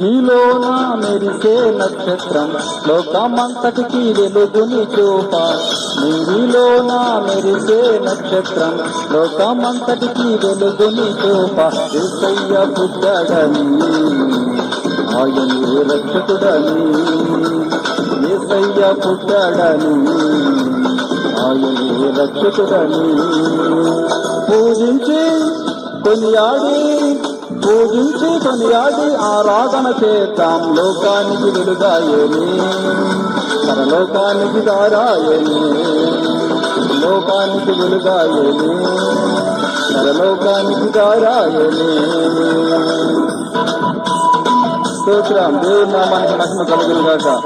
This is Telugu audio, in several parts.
నీలోన మెరిసే నక్షత్రం. లోకమంతటికి వెలుగుని చూప నీలోన మెరిసే నక్షత్రం. లోకమంతటికి వెలుగుని చూప ఏసయ్య పుట్టడని ఆయనే రక్షకుడని ఏసయ్య పుట్టడని ఆయనే రక్షకుడని. పూజించి కొనియాడి పూజించి కొనియాడి ఆరాధన చేద్దాం. లోకానికి వెలుగాయని. పరలోకానికి దారాయని. లోకానికి వెలుగాయని. పరలోకానికి దారాయని. స్తోత్రం. దేవుని నామానికి మహిమ కలుగులుగాక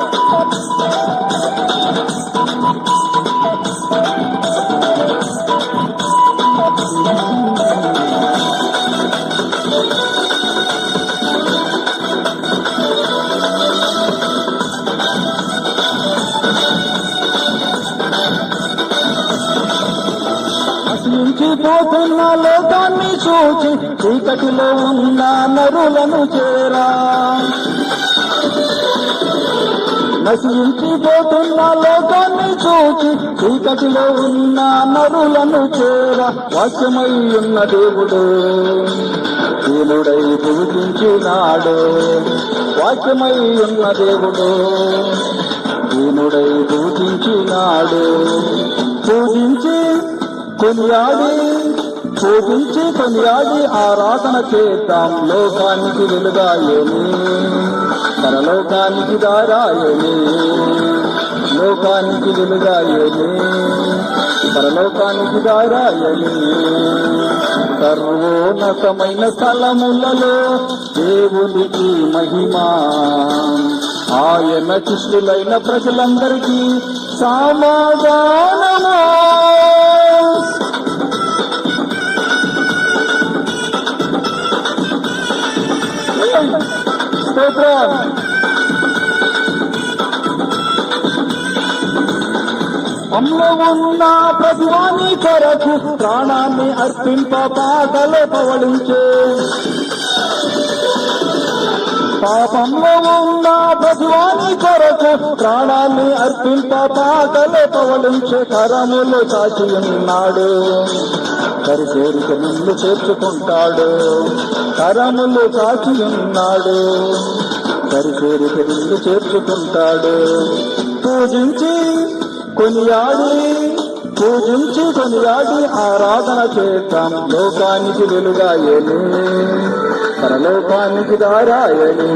పోతున్న లోకాన్ని చూచి చీకటిలో ఉన్న నరులను చేరా. నశించిపోతున్న లోకాన్ని చూచి చీకటిలో ఉన్న నరులను చేరా. వాక్యమై ఉన్న దేవుడు దీనుడై పూజించినాడు వాక్యమై ఉన్న దేవుడు దీనుడై పూజించినాడు పూజించి కొనియాడి చూపించి కొనియాడి ఆరాధన చేద్దాం. లోకానికి వెలుగాయని పరలోకానికి దారాయని లోకానికి వెలుగాయని పరలోకానికి దారాయని సర్వోన్నతమైన స్థలములలో దేవునికి మహిమా. ఆయన శిష్యులైన ప్రజలందరికీ సమాధానమా? స్తోత్రం. అమ్మ ఉన్న ప్రతివాని కొరకు ప్రాణాన్ని అర్పింప పాటలు పవళించే. పాపంలో ఉన్న ప్రతివాని కొరకు ప్రాణాన్ని అర్పింప పాటలు పవలించే కరములు కాచి ఉన్నాడు. కరిచేరిక నిన్ను చేర్చుకుంటాడు. కరములు చాచి ఉన్నాడు. కరిచేరిక నిన్ను చేర్చుకుంటాడు. పూజించి కొనియాడి పూజించి కొనియాడి ఆరాధన చేస్తాం లోకానికి వెలుగాయని పరలోకానికి దారాయని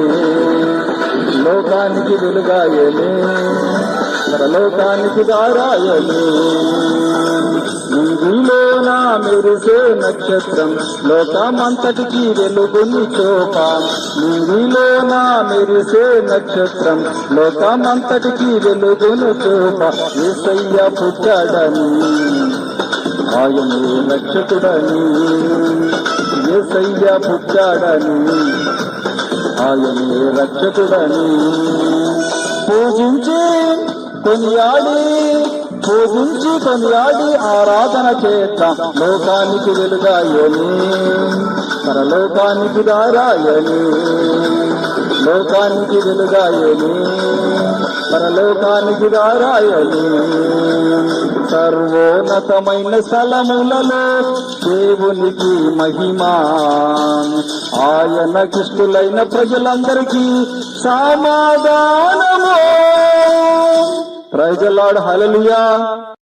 లోకానికి వెలుగాయని పరలోకానికి దారాయని. నింగిలోన మెరిసే నక్షత్రం. లోకమంతటికి వెలుగుని చూప నింగిలోన మెరిసే నక్షత్రం. లోకమంతటికి వెలుగుని చూప. ఏసయ్య పుట్టడని. ఆయనే రక్షకుడని. ఏసయ్య పుట్టాడని. ఆయనే రక్షకుడని. పూజించి కొనియాడి పూజించి కొనియాడి ఆరాధన చేద్దాం లోకానికి వెలుగాయని. పరలోకానికి దారాయని. లోకానికి వెలుగాయని. పరలోకానికి దారాయని. సర్వోన్నతమైన స్థలములలో దేవునికి మహిమా. ఆయన కిష్టులైన ప్రజలందరికీ సమాధానము. ప్రైజ్ ప్రజలాడు హలలుయా